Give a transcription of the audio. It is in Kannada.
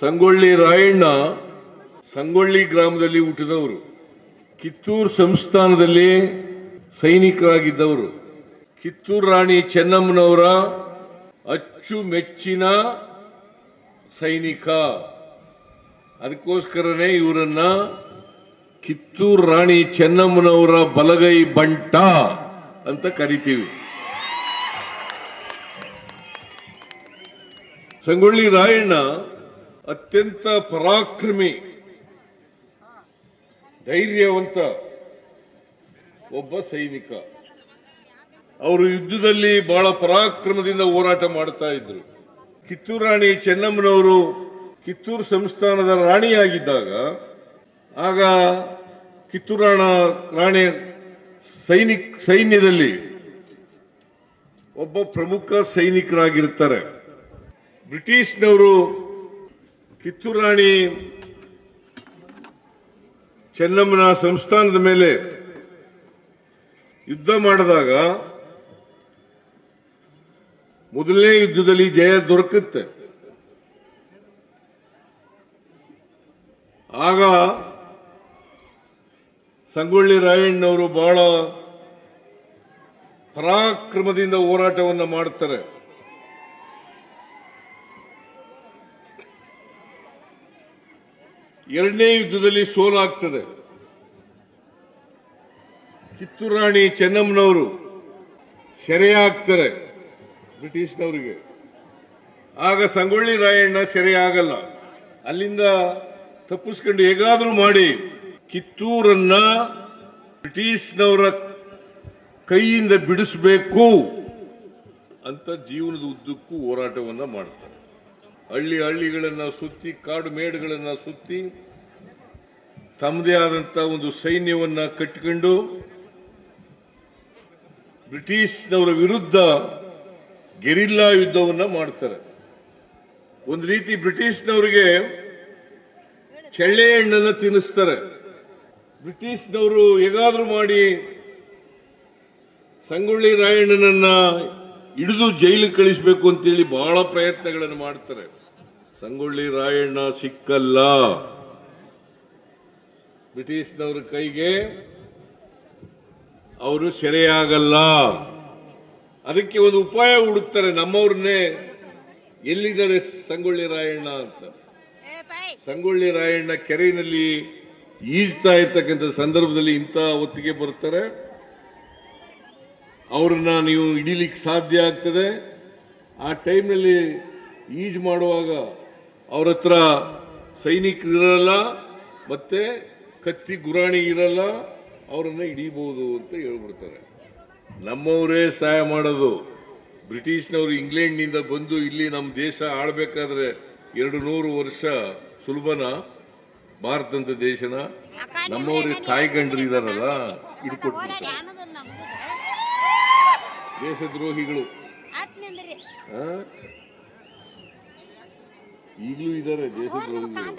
ಸಂಗೊಳ್ಳಿ ರಾಯಣ್ಣ ಸಂಗೊಳ್ಳಿ ಗ್ರಾಮದಲ್ಲಿ ಹುಟ್ಟಿದವರು. ಕಿತ್ತೂರು ಸಂಸ್ಥಾನದಲ್ಲಿ ಸೈನಿಕರಾಗಿದ್ದವರು. ಕಿತ್ತೂರು ರಾಣಿ ಚೆನ್ನಮ್ಮನವರ ಅಚ್ಚುಮೆಚ್ಚಿನ ಸೈನಿಕ. ಅದಕ್ಕೋಸ್ಕರನೇ ಇವರನ್ನ ಕಿತ್ತೂರು ರಾಣಿ ಚೆನ್ನಮ್ಮನವರ ಬಲಗೈ ಬಂಟ ಅಂತ ಕರಿತೀವಿ. ಸಂಗೊಳ್ಳಿ ರಾಯಣ್ಣ ಅತ್ಯಂತ ಪರಾಕ್ರಮಿ, ಧೈರ್ಯವಂತ ಒಬ್ಬ ಸೈನಿಕ. ಅವರು ಯುದ್ಧದಲ್ಲಿ ಬಹಳ ಪರಾಕ್ರಮದಿಂದ ಹೋರಾಟ ಮಾಡ್ತಾ ಇದ್ರು. ಕಿತ್ತೂರು ರಾಣಿ ಚೆನ್ನಮ್ಮನವರು ಕಿತ್ತೂರು ಸಂಸ್ಥಾನದ ರಾಣಿಯಾಗಿದ್ದಾಗ, ಆಗ ಕಿತ್ತೂರು ರಾಣ ಸೈನಿಕ್, ಸೈನ್ಯದಲ್ಲಿ ಒಬ್ಬ ಪ್ರಮುಖ ಸೈನಿಕರಾಗಿರ್ತಾರೆ. ಬ್ರಿಟಿಷ್ನವರು ಕಿತ್ತೂರು ಚೆನ್ನಮ್ಮನ ಸಂಸ್ಥಾನದ ಮೇಲೆ ಯುದ್ಧ ಮಾಡಿದಾಗ ಮೊದಲನೇ ಯುದ್ಧದಲ್ಲಿ ಜಯ ದೊರಕುತ್ತೆ. ಆಗ ಸಂಗೊಳ್ಳಿ ರಾಯಣ್ಣವರು ಬಹಳ ಪರಾಕ್ರಮದಿಂದ ಹೋರಾಟವನ್ನು ಮಾಡ್ತಾರೆ. ಎರಡನೇ ಯುದ್ಧದಲ್ಲಿ ಸೋಲಾಗ್ತದೆ. ಕಿತ್ತೂರು ರಾಣಿ ಚೆನ್ನಮ್ಮನವರು ಸೆರೆಯಾಗ್ತಾರೆ ಬ್ರಿಟಿಷ್ನವರಿಗೆ. ಆಗ ಸಂಗೊಳ್ಳಿ ರಾಯಣ್ಣ ಸೆರೆಯಾಗಲ್ಲ. ಅಲ್ಲಿಂದ ತಪ್ಪಿಸ್ಕೊಂಡು ಹೇಗಾದರೂ ಮಾಡಿ ಕಿತ್ತೂರನ್ನ ಬ್ರಿಟಿಷ್ನವರ ಕೈಯಿಂದ ಬಿಡಿಸಬೇಕು ಅಂತ ಜೀವನದ ಉದ್ದಕ್ಕೂ ಹೋರಾಟವನ್ನು ಮಾಡ್ತಾರೆ. ಹಳ್ಳಿ ಹಳ್ಳಿಗಳನ್ನು ಸುತ್ತಿ, ಕಾಡು ಮೇಡುಗಳನ್ನು ಸುತ್ತಿ, ತಮ್ಮದೇ ಆದಂಥ ಒಂದು ಸೈನ್ಯವನ್ನು ಕಟ್ಟಿಕೊಂಡು ಬ್ರಿಟಿಷ್ನವರ ವಿರುದ್ಧ ಗೆರಿಲ್ಲಾ ಯುದ್ಧವನ್ನು ಮಾಡ್ತಾರೆ. ಒಂದು ರೀತಿ ಬ್ರಿಟಿಷ್ನವರಿಗೆ ಚೆಳ್ಳೆ ಹಣ್ಣನ್ನು ತಿನ್ನಿಸ್ತಾರೆ. ಬ್ರಿಟಿಷ್ನವರು ಹೇಗಾದ್ರೂ ಮಾಡಿ ಸಂಗೊಳ್ಳಿ ರಾಯಣ್ಣನನ್ನ ಹಿಡಿದು ಜೈಲಿಗೆ ಕಳಿಸ್ಬೇಕು ಅಂತೇಳಿ ಬಹಳ ಪ್ರಯತ್ನಗಳನ್ನು ಮಾಡ್ತಾರೆ. ಸಂಗೊಳ್ಳಿ ರಾಯಣ್ಣ ಸಿಕ್ಕಲ್ಲ. ಬ್ರಿಟಿಷ್ನವ್ರ ಕೈಗೆ ಅವರು ಸೆರೆಯಾಗಲ್ಲ. ಅದಕ್ಕೆ ಒಂದು ಉಪಾಯ ಹುಡುಕ್ತಾರೆ ನಮ್ಮವ್ರನ್ನೇ. ಎಲ್ಲಿದ್ದಾರೆ ಸಂಗೊಳ್ಳಿ ರಾಯಣ್ಣ ಅಂತ. ಸಂಗೊಳ್ಳಿ ರಾಯಣ್ಣ ಕೆರೆಯಲ್ಲಿ ಈಜ್ತಾ ಇರ್ತಕ್ಕಂಥ ಸಂದರ್ಭದಲ್ಲಿ ಇಂಥ ಒತ್ತಿಗೆ ಬರ್ತಾರೆ. ಅವ್ರನ್ನ ನೀವು ಹಿಡೀಲಿಕ್ಕೆ ಸಾಧ್ಯ ಆಗ್ತದೆ. ಆ ಟೈಮ್ನಲ್ಲಿ ಈಜು ಮಾಡುವಾಗ ಅವ್ರ ಹತ್ರ ಸೈನಿಕರಿರಲ್ಲ ಮತ್ತೆ ಕತ್ತಿ ಗುರಾಣಿ ಇರಲ್ಲ ಅವರನ್ನು ಹಿಡೀಬೋದು ಅಂತ ಹೇಳ್ಬಿಡ್ತಾರೆ. ನಮ್ಮವರೇ ಸಹಾಯ ಮಾಡೋದು. ಬ್ರಿಟಿಷ್ನವರು ಇಂಗ್ಲೆಂಡ್ನಿಂದ ಬಂದು ಇಲ್ಲಿ ನಮ್ಮ ದೇಶ ಆಳ್ಬೇಕಾದ್ರೆ ಎರಡು ನೂರು ವರ್ಷ ಸುಲಭನ ಭಾರತದ ದೇಶನ. ನಮ್ಮವರೇ ತಾಯಿ ಗಂಡರು ಇದಾರಲ್ಲ ದೇಶದ್ರೋಹಿಗಳು? ಈಗಲೂ ಇದ್ದಾರೆ ದೇಶದ್ರೋಹಿಗಳು.